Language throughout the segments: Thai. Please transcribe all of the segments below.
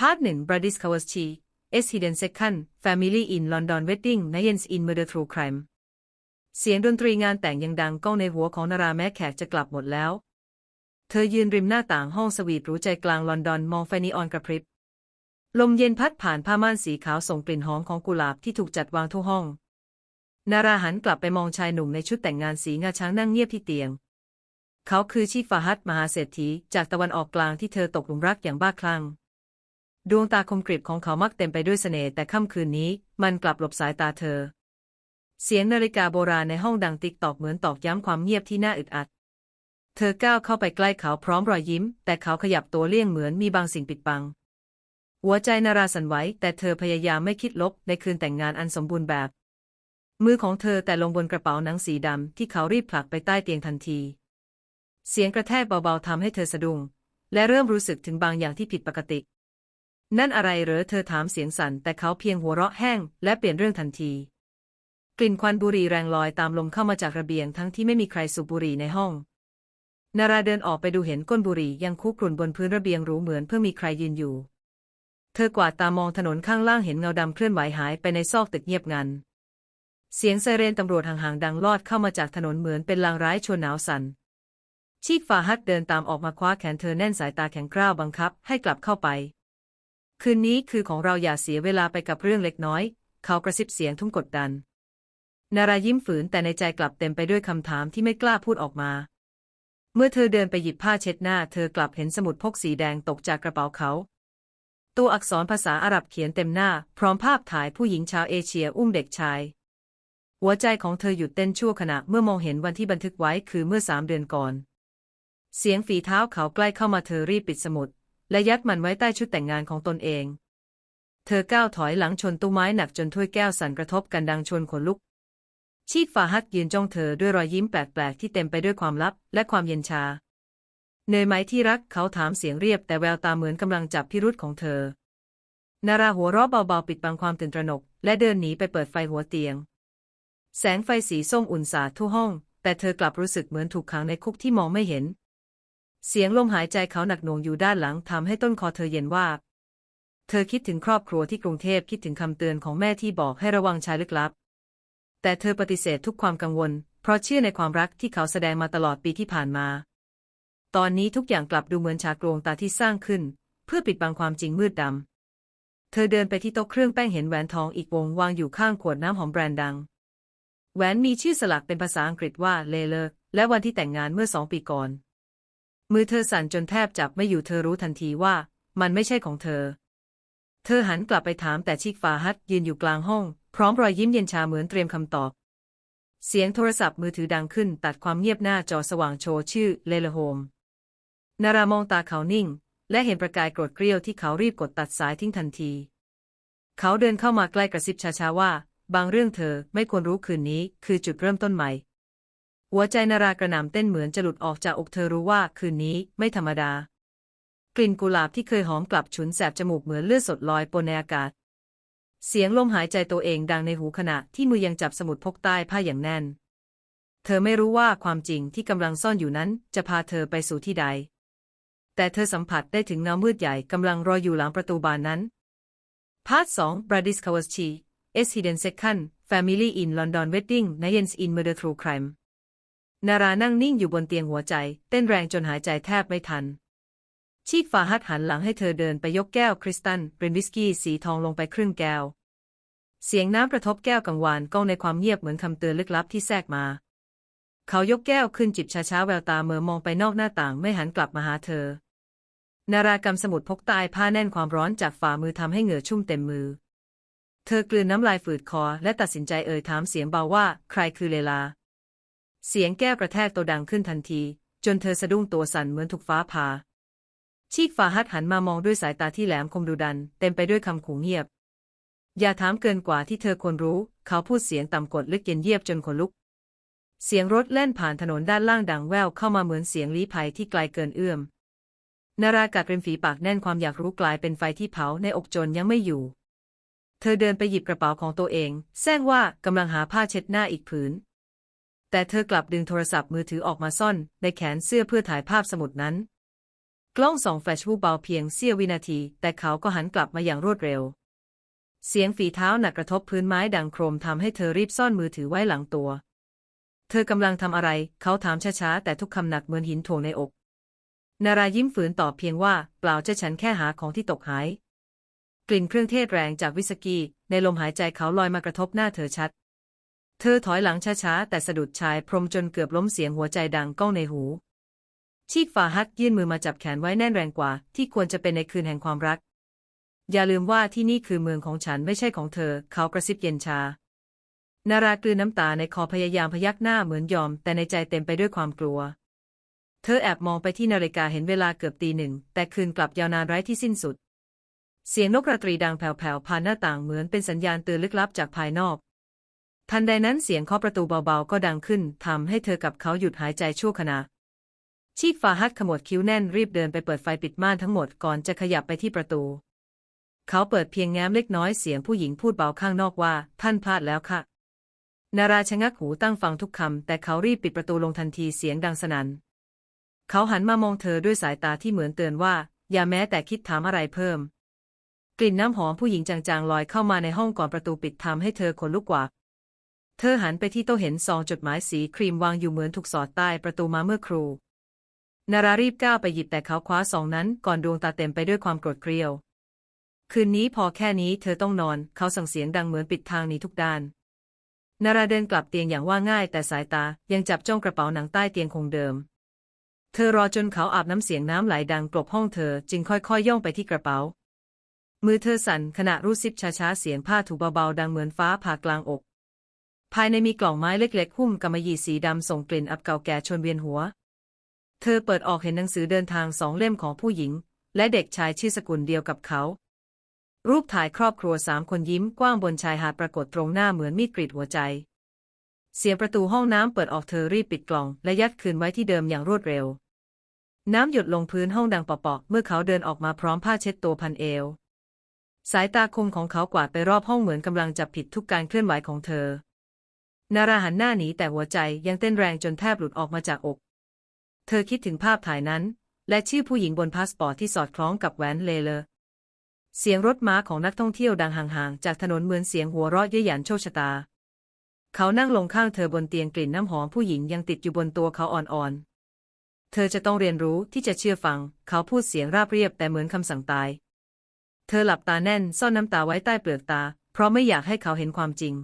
พาร์ทหนึ่ง Bradis k a w a s c h i S Hidden Second Family in London Wedding Nights in Murder True Crime เสียงดนตรีงานแต่งยังดังก้องในหัวของนาราแม้แขกจะกลับหมดแล้ว เธอยืนริมหน้าต่างห้องสวีทหรูใจกลางลอนดอนมองไฟนีออนกระพริบ ลมเย็นพัดผ่านผ้าม่านสีขาวส่งกลิ่นหอมของกุหลาบที่ถูกจัดวางทั่วห้อง นาราหันกลับไปมองชายหนุ่มในชุดแต่งงานสีงาช้างนั่งเงียบที่เตียง เขาคือชีฟาฮัดมหาเศรษฐีจากตะวันออกกลางที่เธอตกหลุมรักอย่างบ้าคลั่ง ดวงตาคมกริบของเขามักเต็มไปด้วยเสน่ห์แต่ค่ำคืนนี้ มันกลับหลบสายตาเธอ เสียงนาฬิกาโบราณในห้องดังติ๊กตอกเหมือนตอกย้ำความเงียบที่น่าอึดอัด เธอก้าวเข้าไปใกล้เขาพร้อมรอยยิ้ม แต่เขาขยับตัวเลี่ยงเหมือนมีบางสิ่งปิดบัง หัวใจนาราสันไหวแต่เธอพยายามไม่คิดลบในคืนแต่งงานอันสมบูรณ์แบบ มือของเธอแต่ลงบนกระเป๋าหนังสีดำที่เขารีบผลักไปใต้เตียงทันที เสียงกระแทกเบาๆทำให้เธอสะดุ้งและเริ่มรู้สึกถึงบางอย่างที่ผิดปกติ นั่นอะไรเหรอเธอถามเสียงสั่นแต่เขาเพียงหัวเราะแห้งและเปลี่ยนเรื่องทันที กลิ่นควันบุหรี่แรงลอยตามลมเข้ามาจากระเบียงทั้งที่ไม่มีใครสูบบุหรี่ในห้อง นาราเดินออกไปดูเห็นก้นบุหรี่ยังคุกรุ่นบนพื้นระเบียงรู้เหมือนเพิ่งมีใครยืนอยู่ เธอกวาดตามองถนนข้างล่างเห็นเงาดำเคลื่อนไหวหายไปในซอกตึกเงียบงัน เสียงไซเรนตำรวจห่างๆดังลอดเข้ามาจากถนนเหมือนเป็นลางร้ายชวนหนาวสัน่นชีกฟาฮัดเดินตามออกมาคว้าแขนเธอแน่นสายตาแข็งกร้าวบังคับให้กลับเข้าไป คืนนี้คือของเราอย่าเสียเวลาไปกับเรื่องเล็กน้อย เขากระซิบเสียงทุ่มกดดัน นารายิ้มฝืนแต่ในใจกลับเต็มไปด้วยคำถามที่ไม่กล้าพูดออกมา เมื่อเธอเดินไปหยิบผ้าเช็ดหน้า เธอกลับเห็นสมุดพกสีแดงตกจากกระเป๋าเขา ตัวอักษรภาษาอาหรับเขียนเต็มหน้า พร้อมภาพถ่ายผู้หญิงชาวเอเชียอุ้มเด็กชาย หัวใจของเธอหยุดเต้นชั่วขณะเมื่อมองเห็นวันที่บันทึกไว้คือเมื่อสามเดือนก่อน เสียงฝีเท้าเขาใกล้เข้ามาเธอรีบปิดสมุด และยัดมันไว้ใต้ชุดแต่งงานของตนเอง เธอก้าวถอยหลังชนตู้ไม้หนักจนถ้วยแก้วสั่นกระทบกันดังชวนขนลุก ชีกฟาฮัดยืนจ้องเธอด้วยรอยยิ้มแปลกๆที่เต็มไปด้วยความลับและความเย็นชา เนยไหมที่รักเขาถามเสียงเรียบแต่แววตาเหมือนกำลังจับพิรุษของเธอ นาราหัวเราะเบาๆปิดบังความตื่นตระหนก และเดินหนีไปเปิดไฟหัวเตียง แสงไฟสีส้มอุ่นสาดทั่วห้อง แต่เธอกลับรู้สึกเหมือนถูกขังในคุกที่มองไม่เห็น เสียงลมหายใจเขาหนักหน่วงอยู่ด้านหลังทำให้ต้นคอเธอเย็นวาบ เธอคิดถึงครอบครัวที่กรุงเทพคิดถึงคำเตือนของแม่ที่บอกให้ระวังชายลึกลับ แต่เธอปฏิเสธทุกความกังวล เพราะเชื่อในความรักที่เขาแสดงมาตลอดปีที่ผ่านมา ตอนนี้ทุกอย่างกลับดูเหมือนฉากโรงตาที่สร้างขึ้น เพื่อปิดบังความจริงมืดดำ เธอเดินไปที่โต๊ะเครื่องแป้งเห็นแหวนทองอีกวงวางอยู่ข้างขวดน้ำหอมแบรนด์ดัง แหวนมีชื่อสลักเป็นภาษาอังกฤษว่าเลเลอร์และวันที่แต่งงานเมื่อสองปีก่อน มือเธอสั่นจนแทบจับไม่อยู่เธอรู้ทันทีว่า มันไม่ใช่ของเธอ เธอหันกลับไปถามแต่ชิกฟาฮัดยืนอยู่กลางห้อง พร้อมรอยยิ้มเย็นชาเหมือนเตรียมคำตอบ เสียงโทรศัพท์มือถือดังขึ้นตัดความเงียบหน้าจอสว่างโชว์ชื่อเลเลโฮม นารามองตาเขานิ่ง และเห็นประกายโกรธเกรี้ยวที่เขารีบกดตัดสายทิ้งทันที เขาเดินเข้ามาใกล้กระซิบช้าๆว่า บางเรื่องเธอไม่ควรรู้คืนนี้ คือจุดเริ่มต้นใหม่ หัวใจนารากระหน่ำเต้นเหมือนจะหลุดออกจากอกเธอรู้ว่าคืนนี้ไม่ธรรมดา กลิ่นกุหลาบที่เคยหอมกลับฉุนแสบจมูกเหมือนเลือดสดลอยปนในอากาศ เสียงลมหายใจตัวเองดังในหูขณะที่มือยังจับสมุดพกใต้ผ้าอย่างแน่น เธอไม่รู้ว่าความจริงที่กำลังซ่อนอยู่นั้นจะพาเธอไปสู่ที่ใด แต่เธอสัมผัสได้ถึงเงามืดใหญ่กำลังรออยู่หลังประตูบานนั้นพาร์ทสองบราดิสคาวสชี S Hidden Second Family in London Wedding Nights in Murder True Crime นาร นารานั่งนิ่งอยู่บนเตียงหัวใจ เต้นแรงจนหายใจแทบไม่ทัน ชีกฟาฮัดหันหลังให้เธอเดินไปยกแก้วคริสตัลเป็นวิสกี้สีทองลงไปครึ่งแก้ว เสียงน้ำกระทบแก้วกังวานก้องในความเงียบเหมือนคำเตือนลึกลับที่แทรกมา เขายกแก้วขึ้นจิบช้าๆแววตาเมื่อมองไปนอกหน้าต่างไม่หันกลับมาหาเธอ นารากำสมุดพกใต้ผ้าแน่นความร้อนจากฝ่ามือทำให้เหงื่อชุ่มเต็มมือ เธอกลืนน้ำลายฝืดคอและตัดสินใจเอ่ยถามเสียงเบาว่า ใครคือเลลา เสียงแก้วกระแทกตัวดังขึ้นทันที จนเธอสะดุ้งตัวสั่นเหมือนถูกฟ้าผ่าชีกฟาฮัดหันมามองด้วยสายตาที่แหลมคมดุดัน เต็มไปด้วยคำขู่เงียบ อย่าถามเกินกว่าที่เธอควรรู้ เขาพูดเสียงต่ำกดลึกเย็นเยียบจนขนลุก เสียงรถแล่นผ่านถนนด้านล่างดังแว่วเข้ามาเหมือนเสียงลี้ภัยที่ไกลเกินเอื้อมนารากัดริมฝีปากแน่นความอยากรู้กลายเป็นไฟที่เผาในอกจนยังไม่อยู่ เธอเดินไปหยิบกระเป๋าของตัวเองแซงว่ากำลังหาผ้าเช็ดหน้าอีกผืน แต่เธอกลับดึงโทรศัพท์มือถือออกมาซ่อน ในแขนเสื้อเพื่อถ่ายภาพสมุดนั้น กล้องสองแฟลชวูบเบาเพียงเสี้ยววินาที แต่เขาก็หันกลับมาอย่างรวดเร็ว เสียงฝีเท้าหนักกระทบพื้นไม้ดังโครมทำให้เธอรีบซ่อนมือถือไว้หลังตัว เธอกำลังทำอะไร เขาถามช้าๆแต่ทุกคำหนักเหมือนหินถ่วงในอก นารายิ้มฝืนตอบเพียงว่าเปล่าจะฉันแค่หาของที่ตกหาย กลิ่นเครื่องเทศแรงจากวิสกี้ในลมหายใจเขาลอยมากระทบหน้าเธอชัด เธอถอยหลังช้าๆ แต่สะดุดชายพรมจนเกือบล้มเสียงหัวใจดังก้องในหู ชีกฟาฮัดยื่นมือมาจับแขนไว้แน่นแรงกว่า ที่ควรจะเป็นในคืนแห่งความรัก อย่าลืมว่าที่นี่คือเมืองของฉันไม่ใช่ของเธอ เขากระซิบเย็นชา นารากลืนน้ำตาในคอพยายามพยักหน้าเหมือนยอม แต่ในใจเต็มไปด้วยความกลัว เธอแอบมองไปที่นาฬิกาเห็นเวลาเกือบตีหนึ่ง แต่คืนกลับยาวนานไร้ที่สิ้นสุด เสียงนกราตรีดังแผ่วๆผ่านหน้าต่างเหมือนเป็นสัญญาณเตือนลึกลับจากภายนอก ทันใดนั้นเสียงเคาะประตูเบาๆ ก็ดังขึ้นทำให้เธอกับเขาหยุดหายใจชั่วขณะชีกฟาฮัดขมวดคิ้วแน่นรีบเดินไปเปิดไฟปิดม่านทั้งหมดก่อนจะขยับไปที่ประตู เขาเปิดเพียงแง้มเล็กน้อยเสียงผู้หญิงพูดเบาข้างนอกว่า ท่านพลาดแล้วค่ะ นาราชะงักหูตั้งฟังทุกคำแต่เขารีบปิดประตูลงทันทีเสียงดังสนัน่นเขาหันมามองเธอด้วยสายตาที่เหมือนเตือนว่า อย่าแม้แต่คิดถามอะไรเพิ่ม กลิ่นน้ำหอมผู้หญิงจางๆลอยเข้ามาในห้องก่อนประตูปิดทำให้เธอขนลุกกว่า เธอหันไปที่โต๊ะเห็นซองจดหมายสีครีมวางอยู่เหมือนถูกสอดใต้ประตูมาเมื่อครู นารารีบก้าวไปหยิบแต่เขาคว้าซองนั้นก่อนดวงตาเต็มไปด้วยความโกรธเกรียว คืนนี้พอแค่นี้เธอต้องนอน เขาสั่งเสียงดังเหมือนปิดทางหนีทุกด้าน นาราเดินกลับเตียงอย่างว่าง่าย แต่สายตายังจับจ้องกระเป๋าหนังใต้เตียงคงเดิม เธอรอจนเขาอาบน้ำเสียงน้ำไหลดังกลบห้องเธอจึงค่อยๆย่องไปที่กระเป๋า มือเธอสั่นขณะรูดซิปช้าๆเสียงผ้าถูเบาๆดังเหมือนฟ้าผ่ากลางอก ภายในมีกล่องไม้เล็กๆหุ้มกำมะหยี่สีดำส่งกลิ่นอับเก่าแก่ชวนเวียนหัว เธอเปิดออกเห็นหนังสือเดินทางสองเล่มของผู้หญิง และเด็กชายชื่อสกุลเดียวกับเขา รูปถ่ายครอบครัวสามคนยิ้มกว้างบนชายหาดปรากฏตรงหน้าเหมือนมีดกรีดหัวใจ เสียงประตูห้องน้ำเปิดออกเธอรีบปิดกล่อง และยัดคืนไว้ที่เดิมอย่างรวดเร็ว น้ำหยดลงพื้นห้องดังปาะๆเมื่อเขาเดินออกมาพร้อมผ้าเช็ดตัวพันเอว สายตาคมของเขากวาดไปรอบห้องเหมือนกำลังจับผิดทุกการเคลื่อนไหวของเธอ นาราหันหน้าหนีแต่หัวใจยังเต้นแรงจนแทบหลุดออกมาจากอก เธอคิดถึงภาพถ่ายนั้น และชื่อผู้หญิงบนพาสปอร์ตที่สอดคล้องกับแหวนเลเลอร์เสียงรถม้าของนักท่องเที่ยวดังห่างๆ จากถนนเหมือนเสียงหัวเราะเย้ยหยันโชคชะตา เขานั่งลงข้างเธอบนเตียงกลิ่นน้ำหอมผู้หญิงยังติดอยู่บนตัวเขาอ่อนๆ เธอจะต้องเรียนรู้ที่จะเชื่อฟัง เขาพูดเสียงราบเรียบแต่เหมือนคำสั่งตาย เธอหลับตาแน่นซ่อนน้ำตาไว้ใต้เปลือกตา เพราะไม่อยากให้เขาเห็นความจริง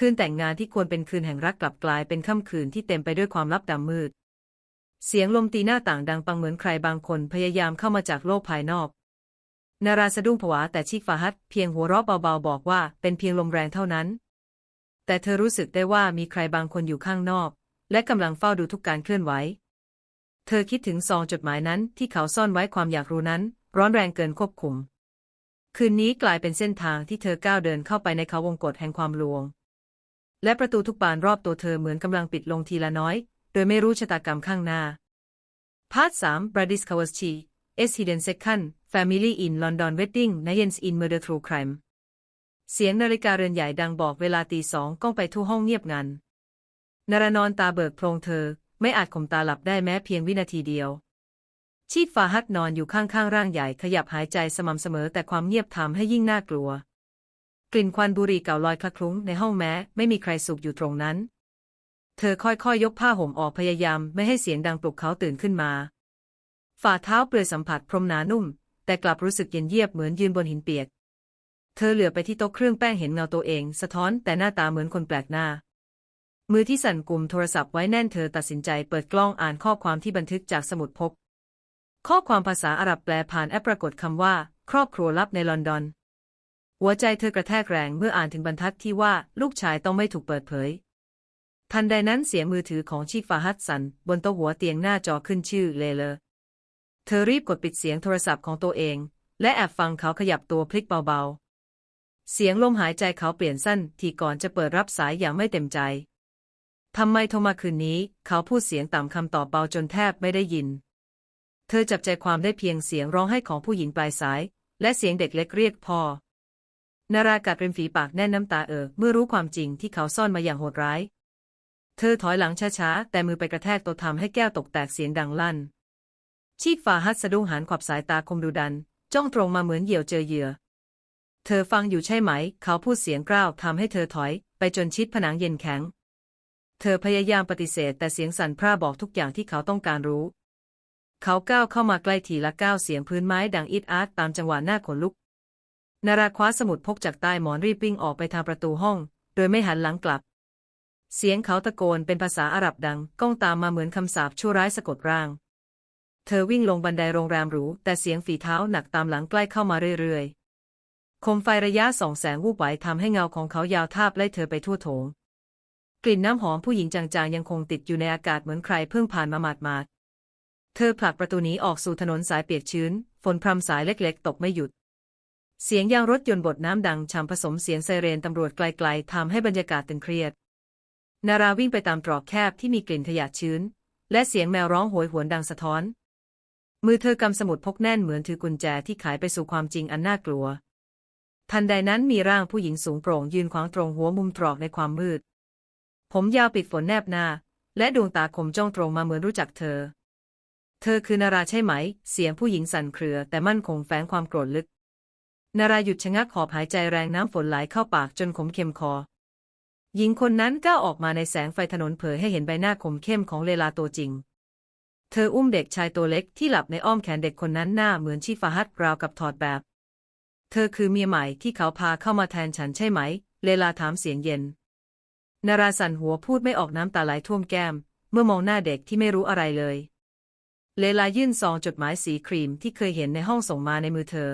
คืนแต่งงานที่ควรเป็นคืนแห่งรักกลับกลายเป็นค่ำคืนที่เต็มไปด้วยความลับดำมืด เสียงลมตีหน้าต่างดังปังเหมือนใครบางคนพยายามเข้ามาจากโลกภายนอก นาราสะดุ้งผวาแต่ชิกฟาฮัดเพียงหัวเราะเบาๆบอกว่าเป็นเพียงลมแรงเท่านั้น แต่เธอรู้สึกได้ว่ามีใครบางคนอยู่ข้างนอก และกำลังเฝ้าดูทุกการเคลื่อนไหว เธอคิดถึงซองจดหมายนั้นที่เขาซ่อนไว้ความอยากรู้นั้น ร้อนแรงเกินควบคุม คืนนี้กลายเป็นเส้นทางที่เธอก้าวเดินเข้าไปในเขาวงกฏแห่งความลวง และประตูทุกบานรอบตัวเธอเหมือนกำลังปิดลงทีละน้อย โดยไม่รู้ชะตากรรมข้างหน้าพาร์ท3 Bradis c o w a s c h i S Hidden Second Family in London Wedding Nights in Murder True Crime เสียงนาฬิกาเรือนใหญ่ดังบอกเวลาตีสองก้องไปทั่วห้องเงียบงัน นารานอนตาเบิกโพลงเธอ ไม่อาจข่มตาหลับได้แม้เพียงวินาทีเดียว ชีดฟาฮัดนอนอยู่ข้างๆร่างใหญ่ขยับหายใจสม่ำเสมอแต่ความเงียบทำให้ยิ่งน่ากลัว ลิ่นควันบุหรี่เก่าลอยคละคลุ้งในห้องแม้ ไม่มีใครสูบอยู่ตรงนั้น เธอค่อยๆยกผ้าห่มออกพยายามไม่ให้เสียงดังปลุกเขาตื่นขึ้นมา ฝ่าเท้าเปลือยสัมผัสพรมหนานุ่ม แต่กลับรู้สึกเย็นเยียบเหมือนยืนบนหินเปียก เธอเหลือไปที่โต๊ะเครื่องแป้งเห็นเงาตัวเอง สะท้อนแต่หน้าตาเหมือนคนแปลกหน้า มือที่สั่นกุมโทรศัพท์ไว้แน่นเธอตัดสินใจเปิดกล้องอ่านข้อความที่บันทึกจากสมุดพก ข้อความภาษาอาหรับแปลผ่านแอปปรากฏคำว่า ครอบครัวลับในลอนดอน หัวใจเธอกระแทกแรงเมื่ออ่านถึงบรรทัดที่ว่าลูกชายต้องไม่ถูกเปิดเผย ทันใดนั้นเสียงมือถือของชีกฟาฮัดสัน บนโต๊ะหัวเตียงหน้าจอขึ้นชื่อเลเลอร์เธอรีบกดปิดเสียงโทรศัพท์ของตัวเอง และแอบฟังเขาขยับตัวพลิกเบาๆ เสียงลมหายใจเขาเปลี่ยนสั้นทีก่อนจะเปิดรับสายอย่างไม่เต็มใจทำไมโทรมาคืนนี้ เขาพูดเสียงต่ำคำตอบเบาจนแทบไม่ได้ยิน เธอจับใจความได้เพียงเสียงร้องไห้ของผู้หญิงปลายสาย และเสียงเด็กเล็กเรียกพ่อ นารากัดริมฝีปากแน่นน้ำตาเออเมื่อรู้ความจริงที่เขาซ่อนมาอย่างโหดร้าย เธอถอยหลังช้าๆ แต่มือไปกระแทกโต๊ะทำให้แก้วตกแตกเสียงดังลั่น ชีฟ้าฮัดสะดุ้งหันขวับสายตาคมดุดัน จ้องตรงมาเหมือนเหยี่ยวเจอเหยื่อ เธอฟังอยู่ใช่ไหม เขาพูดเสียงกร้าวทำให้เธอถอย ไปจนชิดผนังเย็นแข็ง เธอพยายามปฏิเสธ แต่เสียงสั่นพร่าบอกทุกอย่างที่เขาต้องการรู้ เขาก้าวเข้ามาใกล้ทีละก้าวเสียงพื้นไม้ดังอิดอาร์ตตามจังหวะหน้าขนลุก นาราคว้าสมุดพกจากใต้หมอนรีบวิ่งออกไปทางประตูห้อง โดยไม่หันหลังกลับ เสียงเขาตะโกนเป็นภาษาอาหรับดัง ก้องตามมาเหมือนคำสาปชั่วร้ายสะกดร่าง เธอวิ่งลงบันไดโรงแรมหรู แต่เสียงฝีเท้าหนักตามหลังใกล้เข้ามาเรื่อยๆ คมไฟระยะสองแสงวูบไหวทำให้เงาของเขายาวทาบไล่เธอไปทั่วโถง กลิ่นน้ำหอมผู้หญิงจางๆยังคงติดอยู่ในอากาศเหมือนใครเพิ่งผ่านมาหมาดๆเธอผลักประตูหนีออกสู่ถนนสายเปียกชื้น ฝนพรำสายเล็กๆ ตกไม่หยุด เสียงยางรถยนต์บดน้ำดังฉ่ำผสมเสียงไซเรนตำรวจไกลๆทำให้บรรยากาศตึงเครียด นาราวิ่งไปตามตรอกแคบที่มีกลิ่นขยะชื้น และเสียงแมวร้องโหยหวนดังสะท้อน มือเธอกำสมุดพกแน่นเหมือนถือกุญแจที่ไขไปสู่ความจริงอันน่ากลัว ทันใดนั้นมีร่างผู้หญิงสูงโปร่งยืนขวางตรงหัวมุมตรอกในความมืด ผมยาวปิดฝนแนบหน้า และดวงตาคมจ้องตรงมาเหมือนรู้จักเธอ เธอคือนาราใช่ไหม เสียงผู้หญิงสั่นเครือแต่มั่นคงแฝงความโกรธลึก นาราหยุดชะงักหอบหายใจแรงน้ำฝนไหลเข้าปากจนขมเค็มคอ หญิงคนนั้นก้าวออกมาในแสงไฟถนนเผยให้เห็นใบหน้าคมเข้มของเลลาตัวจริง เธออุ้มเด็กชายตัวเล็กที่หลับในอ้อมแขนเด็กคนนั้นหน้าเหมือนชีฟาฮัดราวกับถอดแบบ เธอคือเมียใหม่ที่เขาพาเข้ามาแทนฉันใช่ไหม เลลาถามเสียงเย็น นาราสั่นหัวพูดไม่ออกน้ำตาไหลท่วมแก้ม เมื่อมองหน้าเด็กที่ไม่รู้อะไรเลย เลลายื่นซองจดหมายสีครีมที่เคยเห็นในห้องส่งมาในมือเธอ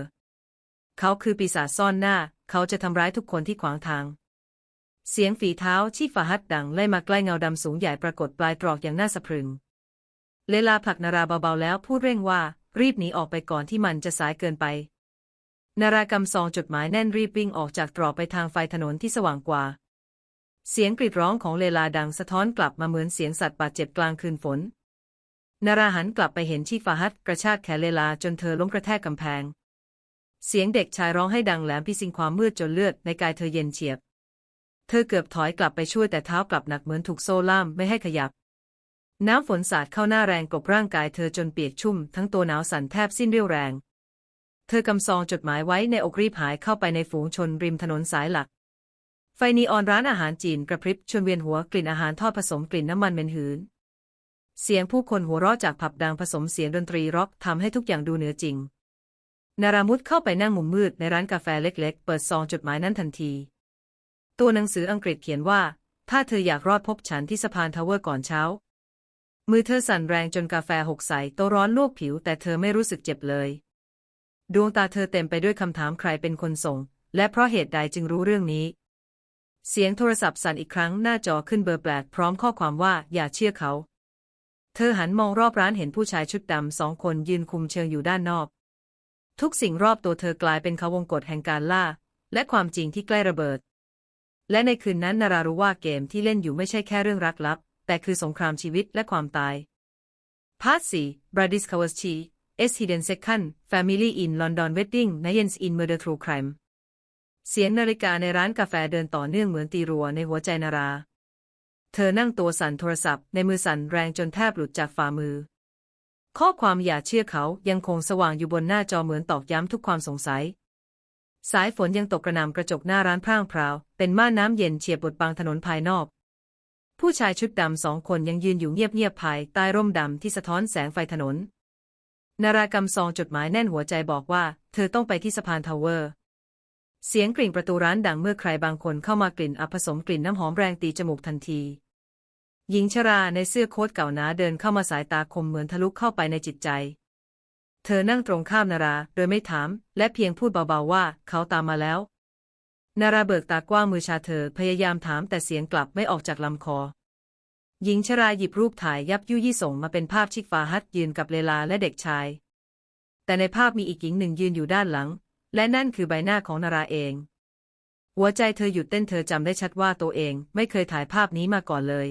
เขาคือปีศาจซ่อนหน้า เขาจะทำร้ายทุกคนที่ขวางทาง เสียงฝีเท้าที่ฟาฮัดดังไล่มาใกล้เงาดำสูงใหญ่ปรากฏปลายตรอกอย่างน่าสะพรึง เลลาผลักนาราเบาๆแล้วพูดเร่งว่า รีบหนีออกไปก่อนที่มันจะสายเกินไป นารากำซองจดหมายแน่นรีบวิ่งออกจากตรอกไปทางไฟถนนที่สว่างกว่า เสียงกรีดร้องของเลลาดังสะท้อนกลับมาเหมือนเสียงสัตว์บาดเจ็บกลางคืนฝนนาราหันกลับไปเห็นชีฟาฮัดกระชากแขนเลลาจนเธอล้มกระแทกกำแพง เสียงเด็กชายร้องให้ดังแหลมพิสิงความมืดจนเลือดในกายเธอเย็นเฉียบ เธอเกือบถอยกลับไปช่วยแต่เท้ากลับหนักเหมือนถูกโซ่ล่ามไม่ให้ขยับ น้ำฝนสาดเข้าหน้าแรงกบร่างกายเธอจนเปียกชุ่ม ทั้งตัวหนาวสั่นแทบสิ้นเรี่ยวแรง เธอกำซองจดหมายไว้ในอกรีบหายเข้าไปในฝูงชนริมถนนสายหลัก ไฟนีออนร้านอาหารจีนกระพริบชวนเวียนหัวกลิ่นอาหารทอดผสมกลิ่นน้ำมันเหม็นหืน เสียงผู้คนหัวเราะจากผับดังผสมเสียงดนตรีร็อกทำให้ทุกอย่างดูเหนือจริง นารามุดเข้าไปนั่งมุมมืดในร้านกาแฟเล็ก ๆ เปิดซองจดหมายนั้นทันที ตัวหนังสืออังกฤษเขียนว่า ถ้าเธออยากรอดพบฉันที่สะพานทาวเวอร์ก่อนเช้า มือเธอสั่นแรงจนกาแฟหกใสโตร้อนลวกผิว แต่เธอไม่รู้สึกเจ็บเลย ดวงตาเธอเต็มไปด้วยคำถามใครเป็นคนส่ง และเพราะเหตุใดจึงรู้เรื่องนี้ เสียงโทรศัพท์สั่นอีกครั้งหน้าจอขึ้นเบอร์แปลกพร้อมข้อความว่าอย่าเชื่อเขา เธอหันมองรอบร้านเห็นผู้ชายชุดดำสองคนยืนคุมเชิงอยู่ด้านนอก ทุกสิ่งรอบตัวเธอกลายเป็นเขาวงกฏแห่งการล่า และความจริงที่ใกล้ระเบิด และในคืนนั้นนารารู้ว่าเกมที่เล่นอยู่ไม่ใช่แค่เรื่องรักลับ แต่คือสงครามชีวิตและความตายพาร์ทสี่ Bradis c o w a s c h i S Hidden Second Family in London Wedding Nights in Murder True Crime เสียงนาฬิกาในร้านกาแฟเดินต่อเนื่องเหมือนตีรัวในหัวใจนารา เธอนั่งตัวสั่นโทรศัพท์ในมือสั่นแรงจนแทบหลุดจากฝ่ามือ ข้อความอย่าเชื่อเขายังคงสว่างอยู่บนหน้าจอเหมือนตอกย้ำทุกความสงสัย สายฝนยังตกกระหน่ำกระจกหน้าร้านพร่างพราว เป็นม่านน้ำเย็นเฉียบบดบังถนนภายนอก ผู้ชายชุดดำสองคนยังยืนอยู่เงียบๆภายใต้ร่มดำที่สะท้อนแสงไฟถนน นารากำซองจดหมายแน่นหัวใจบอกว่า เธอต้องไปที่สะพานทาวเวอร์ เสียงกริ่งประตูร้านดังเมื่อใครบางคนเข้ามากลิ่นอับผสมกลิ่นน้ำหอมแรงตีจมูกทันที หญิงชราในเสื้อโค้ทเก่าหนาเดินเข้ามาสายตาคมเหมือนทะลุเข้าไปในจิตใจ เธอนั่งตรงข้ามนาราโดยไม่ถาม และเพียงพูดเบาๆว่าเขาตามมาแล้ว นาราเบิกตากว้างมือชาเธอพยายามถามแต่เสียงกลับไม่ออกจากลำคอ หญิงชราหยิบรูปถ่ายยับยุยี่ส่งมาเป็นภาพชิกฟาฮัดยืนกับเลลาและเด็กชาย แต่ในภาพมีอีกหญิงหนึ่งยืนอยู่ด้านหลัง และนั่นคือใบหน้าของนาราเอง หัวใจเธอหยุดเต้นเธอจำได้ชัดว่าตัวเองไม่เคยถ่ายภาพนี้มาก่อนเลย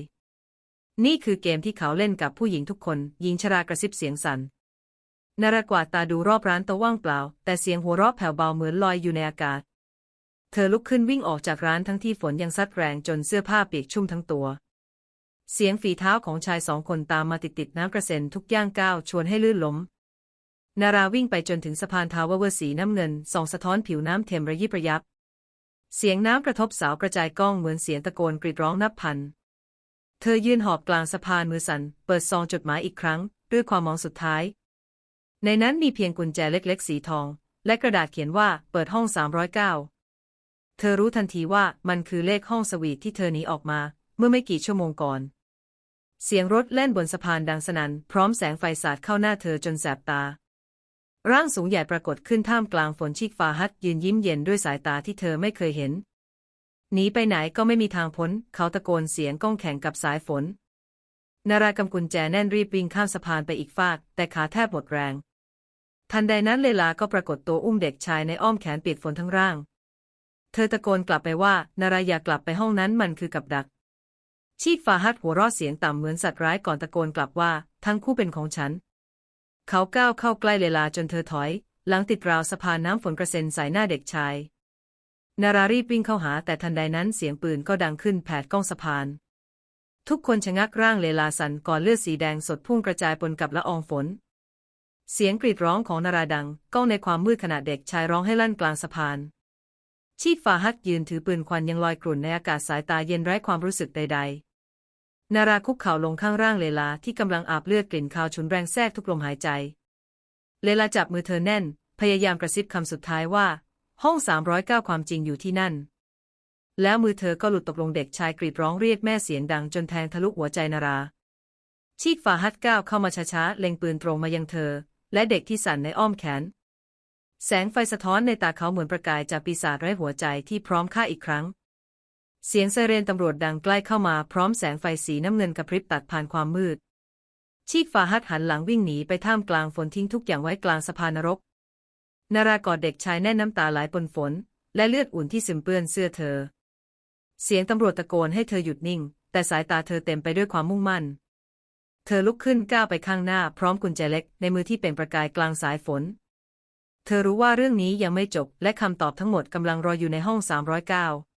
นี่คือเกมที่เขาเล่นกับผู้หญิงทุกคน หญิงชรากระซิบเสียงสัน่นนารากวาดตาดูรอบร้านตะว่างเปล่า แต่เสียงหัวเราะแผ่วเบาเหมือนลอยอยู่ในอากาศ เธอลุกขึ้นวิ่งออกจากร้านทั้งที่ฝนยังซัดแรงจนเสื้อผ้าเปียกชุ่มทั้งตัว เสียงฝีเท้าของชายสองคนตามมาติดๆน้ำกระเซ็นทุกย่างก้าวชวนให้ลื่นล้ม นาราวิ่งไปจนถึงสะพานทาวเวอร์สีน้ำเงินส่องสะท้อนผิวน้ำเทมระยิบระยับ เสียงน้ำกระทบเสากระจายก้องเหมือนเสียงตะโกนกรีดร้องนับพัน เธอยืนหอบกลางสะพานมือสั่น เปิดซองจดหมายอีกครั้ง ด้วยความมองสุดท้าย ในนั้นมีเพียงกุญแจเล็กๆ สีทอง และกระดาษเขียนว่าเปิดห้อง 309 เธอรู้ทันทีว่ามันคือเลขห้องสวีทที่เธอหนีออกมา เมื่อไม่กี่ชั่วโมงก่อน เสียงรถแล่นบนสะพานดังสนั่น พร้อมแสงไฟสาดเข้าหน้าเธอจนแสบตา ร่างสูงใหญ่ปรากฏขึ้นท่ามกลางฝนชิกฟาฮัดยืนยิ้มเย็นด้วยสายตาที่เธอไม่เคยเห็น หนีไปไหนก็ไม่มีทางพ้น เขาตะโกนเสียงก้องแข่งกับสายฝน นารากำกุญแจแน่นรีบวิ่งข้ามสะพานไปอีกฟาก แต่ขาแทบหมดแรง ทันใดนั้นเลลาก็ปรากฏตัวอุ้มเด็กชายในอ้อมแขนเปียกฝนทั้งร่าง เธอตะโกนกลับไปว่า นารายอยากลับไปห้องนั้นมันคือกับดัก ชีกฟาฮัดหัวเราะเสียงต่ำเหมือนสัตว์ร้ายก่อนตะโกนกลับว่า ทั้งคู่เป็นของฉัน เขาก้าวเข้าใกล้เลลาจนเธอถอย หลังติดราวสะพานน้ำฝนกระเซ็นใส่หน้าเด็กชาย นารารีบวิ่งเข้าหาแต่ทันใดนั้นเสียงปืนก็ดังขึ้นแผดก้องสะพาน ทุกคนชะงักร่างเลลาสันก่อนเลือดสีแดงสดพุ่งกระจายปนกับละอองฝน เสียงกรีดร้องของนาราดังก้องในความมืดขณะเด็กชายร้องให้ลั่นกลางสะพาน ชีฟฟาฮัดยืนถือปืนควันยังลอยกลุ่นในอากาศสายตาเย็นไร้ความรู้สึกใด ๆ นาราคุกเข่าลงข้างร่างเลลาที่กำลังอาบเลือดกลิ่นคาวฉุนแรงแทรกทุกลมหายใจ เลลาจับมือเธอแน่น พยายามกระซิบคำสุดท้ายว่า ห้อง 309 ความจริงอยู่ที่นั่น แล้วมือเธอก็หลุดตกลงเด็กชายกรีดร้องเรียกแม่เสียงดังจนแทงทะลุหัวใจนารา ชีกฟาฮัดก้าวเข้ามาช้าๆ เล็งปืนตรงมายังเธอ และเด็กที่สั่นในอ้อมแขน แสงไฟสะท้อนในตาเขาเหมือนประกายจากปีศาจไร้หัวใจที่พร้อมฆ่าอีกครั้ง เสียงไซเรนตำรวจดังใกล้เข้ามาพร้อมแสงไฟสีน้ำเงินกระพริบตัดผ่านความมืดชีกฟาฮัดหันหลังวิ่งหนีไปท่ามกลางฝนทิ้งทุกอย่างไว้กลางสะพานนรก นารากอดเด็กชายแน่นน้ำตาไหลปนฝน และเลือดอุ่นที่ซึมเปื้อนเสื้อเธอ เสียงตำรวจตะโกนให้เธอหยุดนิ่ง แต่สายตาเธอเต็มไปด้วยความมุ่งมั่น เธอลุกขึ้นก้าวไปข้างหน้าพร้อมกุญแจเล็กในมือที่เป็นประกายกลางสายฝน เธอรู้ว่าเรื่องนี้ยังไม่จบ และคำตอบทั้งหมดกำลังรออยู่ในห้อง 309